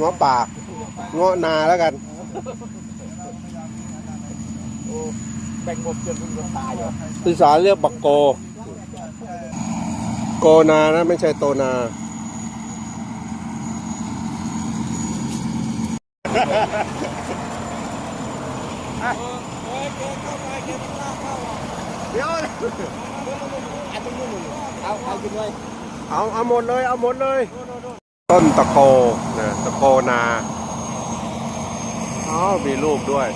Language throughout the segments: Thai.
เงาะป่าเงาะนาแล้วกันแบ่งหมดจนมันตายอยู่อีสานเรียกบักโก โกนานะไม่ใช่โตนาเดี๋ยวอันตรงนู้นเอาเอากินเลยเอาเอาหมดเลย เอาหมดเลย ต้นตะโกนะตะโกนา อ๋อ มีรูปด้วย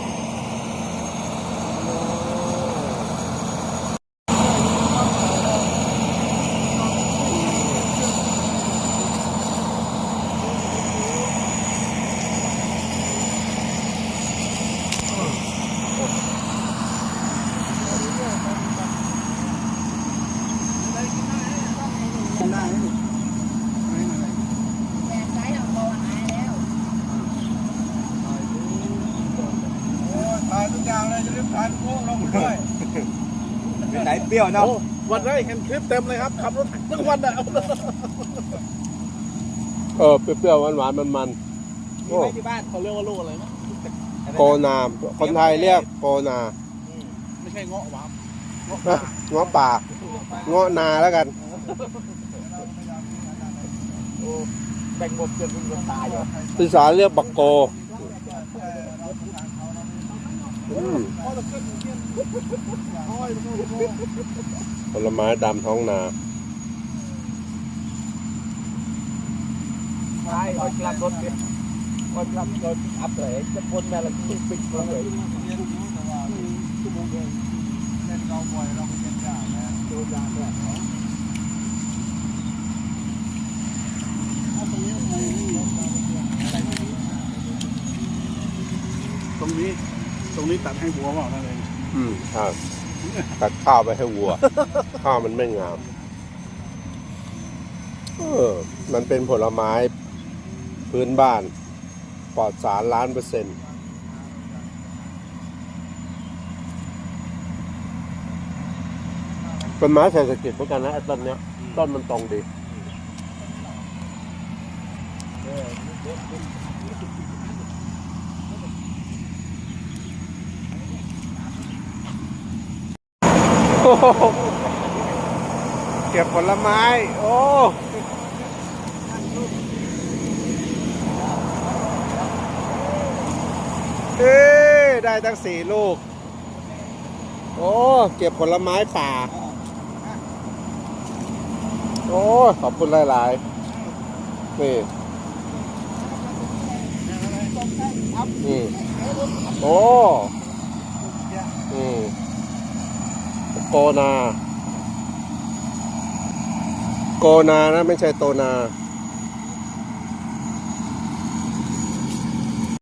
อย่างเลยจะรีบทานโค้งลงด้วยเป็นไหนเปรี้ยวเนาะวันนี้เห็นคลิปเต็มเลยครับขับรถทั้งวันอะเออเปรี้ยวๆหวานๆมันๆมีโอ้ไหมที่บ้านเขาเรียกว่าลูกอะไรนะโกนาคนไทยเรียกโกนาไม่ใช่เงาะหวานเงาะนะเงาะป่าเงาะนาแล้วกันแบ่งหมดจนมันตายอยู่อีสานเรียกบักโกอืม ผลไม้ดำท้องนาใช่เอากลับรถเนี่ยเอากลับรถอัพเลยจะพ้นแม่ละปิดปิดเลยดูยางด้วยตรงนี้ ตรงนี้ตัดให้บัวเปล่านั่นเองอืมใช่ตัดข้าวไปให้วัว ข้าวมันไม่งาม เออ มันเป็นผลไม้พื้นบ้าน ปลอดสารล้านเปอร์เซ็นต์เป็นไม้เศรษฐกิจเหมือนกันนะไอ้ต้นเนี้ย ต้นมันตรงดีโอ้โห เก็บผลไม้ โอ้เอ้ได้ตั้งสี่ลูก โอ้ เก็บผลไม้ป่า โอ้ ขอบคุณหลาย ๆ นี่อืมโอ้ม โกนา โกนานะ ไม่ใช่โตนา